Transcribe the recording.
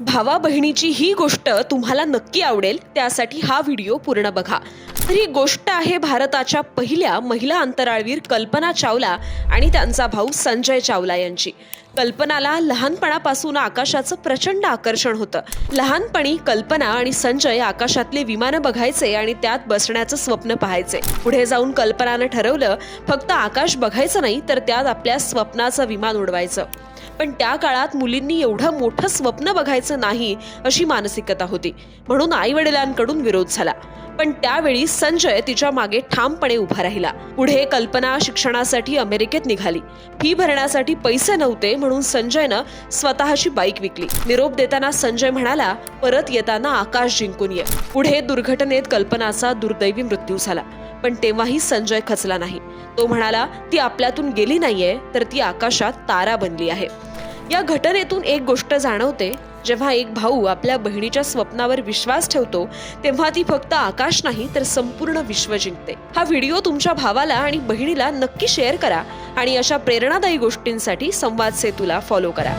भावा बहिणीची ही गोष्ट तुम्हाला नक्की आवडेल त्यासाठी हा व्हिडिओ पूर्ण बघा. तर ही गोष्ट आहे भारताच्या पहिल्या महिला अंतराळवीर कल्पना चावला आणि त्यांचा भाऊ संजय चावला यांची. कल्पनाला लहानपणापासून आकाशाचं प्रचंड आकर्षण होतं. लहानपणी कल्पना आणि संजय आकाशातले विमानं बघायचे आणि त्यात बसण्याचं स्वप्न पाहायचे. पुढे जाऊन कल्पनानं ठरवलं फक्त आकाश बघायचं नाही तर त्यात आपल्या स्वप्नाचं विमान उडवायचं. पण त्या काळात मुलींनी एवढं मोठं स्वप्न बघायचं नाही अशी मानसिकता होती. म्हणून आई वडिलांकडून विरोध झाला. पण त्यावेळी संजय तिच्यामागे ठामपणे उभा राहिला. पुढे कल्पना शिक्षणासाठी अमेरिकेत निघाली. फी भरण्यासाठी पैसे नव्हते म्हणून संजयनं स्वतःची बाईक विकली. निरोप देताना संजय म्हणाला परत येताना आकाश जिंकून ये. पुढे दुर्घटनेत कल्पनाचा दुर्दैवी मृत्यू झाला. पण तेव्हाही संजय खचला नाही. तो म्हणाला ती आपल्यातून गेली नाहीये तर ती आकाशात तारा बनली आहे. या घटनेतून एक गोष्ट जाणवते जेव्हा एक भाऊ आपल्या बहिणीच्या स्वप्नावर विश्वास ठेवतो तेव्हा ती फक्त आकाश नाही तर संपूर्ण विश्व जिंकते. हा व्हिडिओ तुमच्या भावाला आणि बहिणीला नक्की शेअर करा आणि अशा प्रेरणादायी गोष्टींसाठी संवाद सेतूला फॉलो करा.